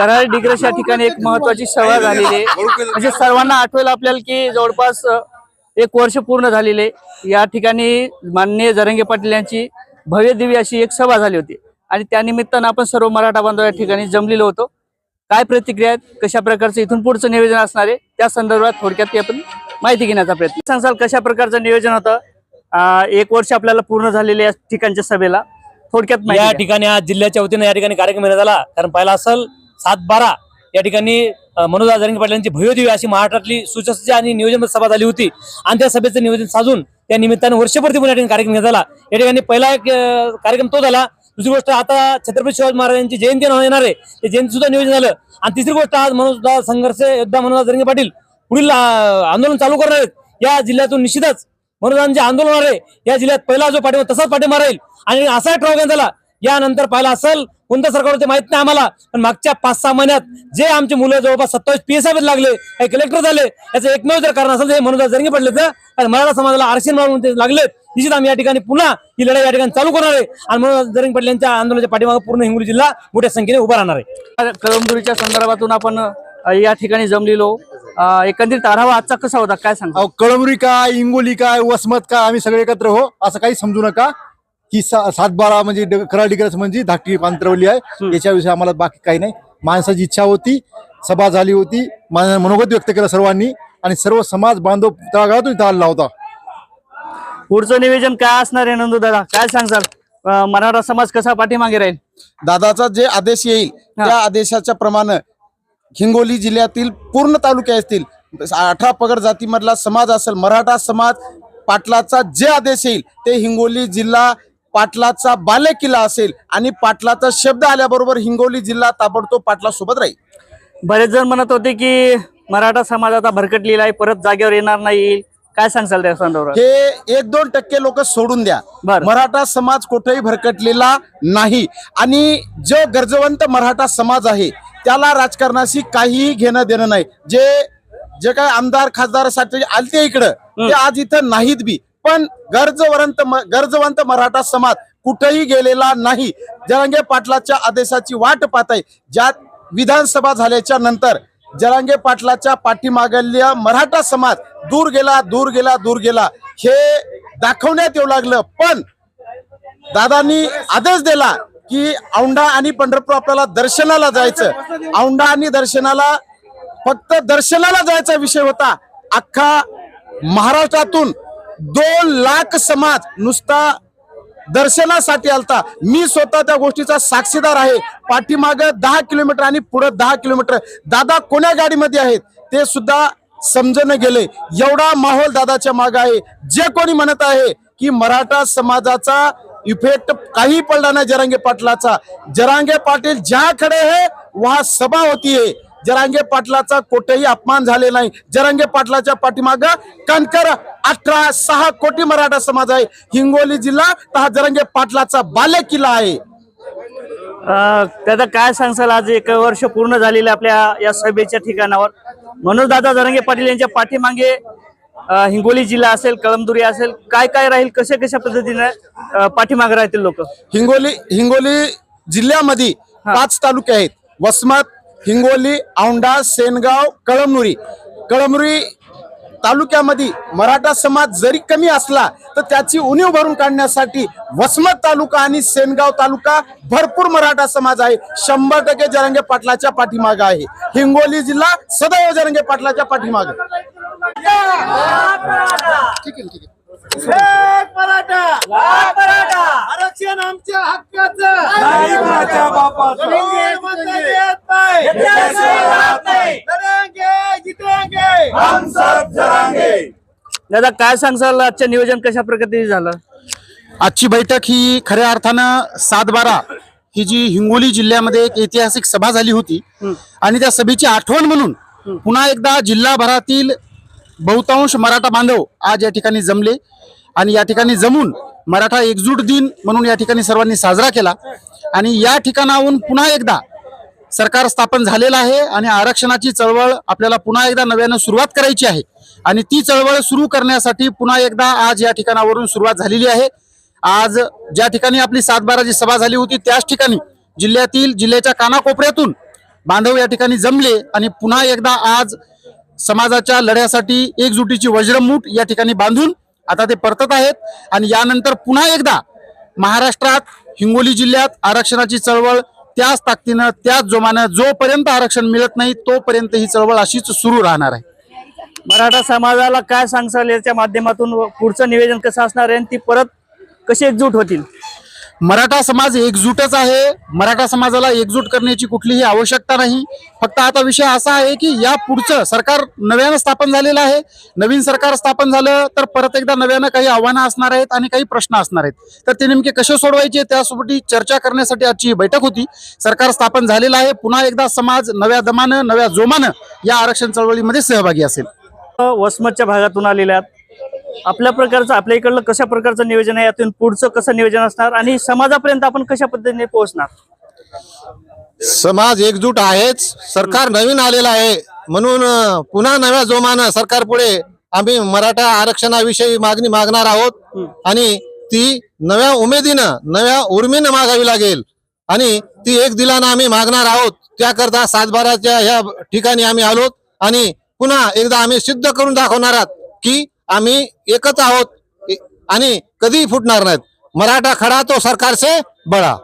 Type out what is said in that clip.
कराड डिग्रस या ठिकाणी एक महत्वाची सभा झालेली आहे. म्हणजे सर्वांना आठवेल आपल्याला की जवळपास एक वर्ष पूर्ण झालेले या ठिकाणी माननीय जरंगे पाटील यांची भव्य दिव्य अशी एक सभा झाली होती. आणि त्या निमित्तानं आपण सर्व मराठा बांधव या ठिकाणी जमलेलो होतो. काय प्रतिक्रिया आहेत कशा प्रकारचं इथून पुढचं नियोजन असणार आहे त्या संदर्भात थोडक्यात ती आपण माहिती घेण्याचा प्रयत्न सांगाल. कशा प्रकारचं नियोजन होतं? एक वर्ष आपल्याला पूर्ण झालेले या ठिकाणच्या सभेला. थोडक्यात या. ठिकाणी आज जिल्ह्याच्या वतीने या ठिकाणी कार्यक्रम आला. कारण पहिला असल सात बारा. या ठिकाणी मनोज जरंगे पाटलांची यांची अशी महाराष्ट्रातली सुसज्ज आणि नियोजन सभा झाली होती. आणि त्या सभेचं नियोजन साधून त्या निमित्तानं वर्षभर तिकडून या ठिकाणी कार्यक्रम घेण्यात आला. या ठिकाणी पहिला एक कार्यक्रम तो झाला. दुसरी गोष्ट आता छत्रपती शिवाजी महाराजांची जयंती येणार आहे. ते जयंती सुद्धा नियोजन झालं. आणि तिसरी गोष्ट आज मनोज संघर्ष योद्धा मनोज जरंगे पाटील पुढील आंदोलन चालू करणार आहेत. या जिल्ह्यातून निश्चितच मनोजांचे आंदोलन आहे या जिल्ह्यात पहिला जो पाठिंबा तसाच पाठिंबा राहील. आणि असा ठराव घेण्यात आला. यानंतर पाहिला असेल कोणतं सरकार होते माहीत नाही आम्हाला. पण मागच्या पाच सहा महिन्यात जे आमचे मुलं जवळपास सत्तावीस पी एस आय लागले काही कलेक्टर झाले याचं एकमेव जर कारण असेल तर हे मनोज जरंगे पडले तर आणि मराठा समाजाला आरक्षण मिळवून ते लागलेत. निश्चित आम्ही या ठिकाणी पुन्हा ही लढाई या ठिकाणी चालू करणार आहे. आणि मनोज जरंगे पाटील यांच्या आंदोलनाच्या पाठीमागे पूर्ण हिंगोली जिल्हा मोठ्या संख्येने उभा राहणार आहे. कळमदुरीच्या संदर्भातून आपण या ठिकाणी जमलेलो. एकंदरीत आढावा आजचा कसा होता? काय सांगा कळमरी काय इंगोली काय वसमत काय आम्ही सगळे एकत्र हो असं काही समजू नका. की सा- सातबारा म्हणजे ड- कराड डिग्रस म्हणजे धाकटी पांतरवली आहे. याच्याविषयी आम्हाला बाकी काही नाही. माणसाची इच्छा होती सभा झाली होती मनोगत व्यक्त केलं सर्वांनी आणि सर्व समाज बांधव तळागाळातून इथं आला होता. पुढचं नियोजन काय असणार आहे नंदू दादा? काय सांगसाल मराठा समाज कसा पाठीमागे राहील? दादाचा जे आदेश येईल. त्या आदेशाच्या प्रमाणे हिंगोली जिल्ह्यातील पूर्ण तालुके असतील अठरा पगड जातीमधला समाज असेल मराठा समाज पाटलाचा जे आदेश येईल ते हिंगोली जिल्हा पाटलाचा बाले किल्ला असेल आणि पाटलाचा शब्द आल्याबरोबर हिंगोली जिल्हा ताबडतोब पाटला सोबत राहील. बरेच जण म्हणत होते की मराठा समाज आता भरकटलेला आहे परत जागेवर येणार नाही. काय सांगसाल त्या संदर्भात? हे एक दोन टक्के लोक सोडून द्या. बरं. मराठा समाज कुठेही भरकटलेला नाही. आणि जो गरजवंत मराठा समाज आहे त्याला राजकारणाशी काहीही घेणं देणं नाही. जे जे काय आमदार खासदारासाठी आलते इकडं ते आज इथं नाहीत बी. पण गरजवंत म- गरजवंत मराठा समाज कुठेही गेलेला नाही. जरांगे पाटलाच्या आदेशाची वाट पाहत आहे ज्यात विधानसभा झाल्याच्यानंतर जरांगे पाटलाच्या पाठीमागल्या मराठा समाज दूर गेला दूर गेला दूर गेला. हे दाखवण्यात येऊ लागलं. पण दादांनी आदेश दिला की औंढा आणि पंढरपूर आपल्याला दर्शनाला जायचं. औंढा आणि दर्शनाला फक्त दर्शनाला जायचा विषय होता. अख्खा महाराष्ट्रातून दोन लाख समाज नुसता दर्शनासाठी आलता. मी स्वतः त्या गोष्टीचा साक्षीदार आहे. पाठीमाग दहा किलोमीटर आणि पुढे दहा किलोमीटर. दादा कोण्या गाडीमध्ये आहेत? ते सुद्धा समजणं गेले एवढा माहोल दादाच्या मागे आहे. जे कोणी म्हणत आहे की मराठा समाजाचा इफेक्ट काही पडला नाही जरांगे पाटलाचा. जरांगे पाटील ज्याकडे है वहा सभा होतीये. जरांगे पाटलाचा कुठेही अपमान झाले नाही. जरांगे पाटलाच्या पाठीमाग कणकर अठरा सहा कोटी मराठा समाज आहे. हिंगोली जिल्हा तर हा जरांगे पाटलाचा बाले किल्ला आहे दादा काय सांगसाल? आज एक वर्ष पूर्ण झालेलं आपल्या या सभेच्या ठिकाणावर. मनोज दादा जरंगे पाटील यांच्या पाठीमागे अ, हिंगोली जिल्हा असेल कळमदुरी असेल काय काय राहील कशा कशा पद्धतीने पाठीमागे राहतील लोक? हिंगोली हिंगोली जिल्ह्यामध्ये पाच तालुके आहेत. वसमत हिंगोली औंढा सेनगाव कळमनुरी. कळमनुरी तालुक्यामध्ये मराठा समाज जरी कमी असला तर त्याची उणीव भरून काढण्यासाठी वसमत तालुका आणि सेनगाव तालुका भरपूर मराठा समाज आहे. शंभर टक्के जरंगे पाटलाच्या पाठीमाग आहे. हिंगोली जिल्हा सदैव जरंगे पाटलाच्या पाठीमाग. आरक्षण आमच्या हक्काचं दादा काय सांगसाल आजचं नियोजन कशा प्रकारे झालं? आजची बैठक ही खऱ्या अर्थानं सात बारा ही जी हिंगोली जिल्ह्यामध्ये एक ऐतिहासिक सभा झाली होती. आणि त्या सभेची आठवण म्हणून पुन्हा एकदा जिल्हाभरातील बहुतांश मराठा बांधव आज या ठिकाणी जमले आणि या ठिकाणी जमून मराठा एकजूट दिन म्हणून या ठिकाणी सर्वांनी साजरा केला. आणि या ठिकाणाहून पुन्हा एकदा सरकार स्थापन झालेलं आहे आणि आरक्षणाची चळवळ आपल्याला पुन्हा एकदा नव्यानं सुरुवात करायची आहे. आणि ती चळवळ सुरू करण्यासाठी पुन्हा एकदा आज या ठिकाणावरून सुरुवात झालेली आहे. आज ज्या ठिकाणी आपली सातबाराची सभा झाली होती त्याच ठिकाणी जिल्ह्यातील जिल्ह्याच्या कानाकोपऱ्यातून बांधव या ठिकाणी जमले आणि पुन्हा एकदा आज समाजाच्या लढ्यासाठी एकजुटीची वज्रमूठ या ठिकाणी बांधून आता ते परतत आहेत. आणि यानंतर पुन्हा एकदा महाराष्ट्रात हिंगोली जिल्ह्यात आरक्षणाची चळवळ त्याच ताकदीनं त्याच जोमानं जोपर्यंत आरक्षण मिळत नाही तोपर्यंत ही चळवळ अशीच सुरू राहणार आहे. मराठा समाजाला काय सांगसाल याच्या माध्यमातून पुढचं निवेदन कसं असणार आहे आणि ती परत कशी एकजूट होतील? मराठा समाज एकजूटच आहे. मराठा समाजाला एकजूट करण्याची कुठलीही आवश्यकता नाही. फक्त आता विषय असा आहे की या पुढचं सरकार नव्यानं स्थापन झालेलं आहे. नवीन सरकार स्थापन झालं तर परत एकदा नव्यानं काही आव्हानं असणार आहेत आणि काही प्रश्न असणार आहेत. तर ते नेमके कसे सोडवायचे त्यासोबत चर्चा करण्यासाठी आजची बैठक होती. सरकार स्थापन झालेलं आहे. पुन्हा एकदा समाज नव्या दमानं नव्या जोमानं या आरक्षण चळवळीमध्ये सहभागी असेल. वसमतच्या भागातून आलेल्या आहेत. आपल्या प्रकारचं आपल्या इकडलं कशा प्रकारचं नियोजन आहे यातून पुढचं कसं नियोजन असणार आणि समाजापर्यंत आपण कशा पद्धतीने पोहोचणार? समाज एकजूट आहेच सरकार नवीन आलेलं आहे. म्हणून पुन्हा नव्या जोमानं सरकार पुढे आम्ही मराठा आरक्षणाविषयी मागणी मागणार आहोत आणि ती नव्या उमेदीनं नव्या उर्मीनं मागावी लागेल. आणि ती एक दिलानं आम्ही मागणार आहोत. त्याकरता सातबाराच्या ह्या ठिकाणी आम्ही आलोत आणि पुन्हा एकदा आम्ही सिद्ध करून दाखवणार आहोत की आम्ही एकच आहोत. आणि कधीही फुटणार नाहीत. मराठा खडा तो सरकारचे बळा.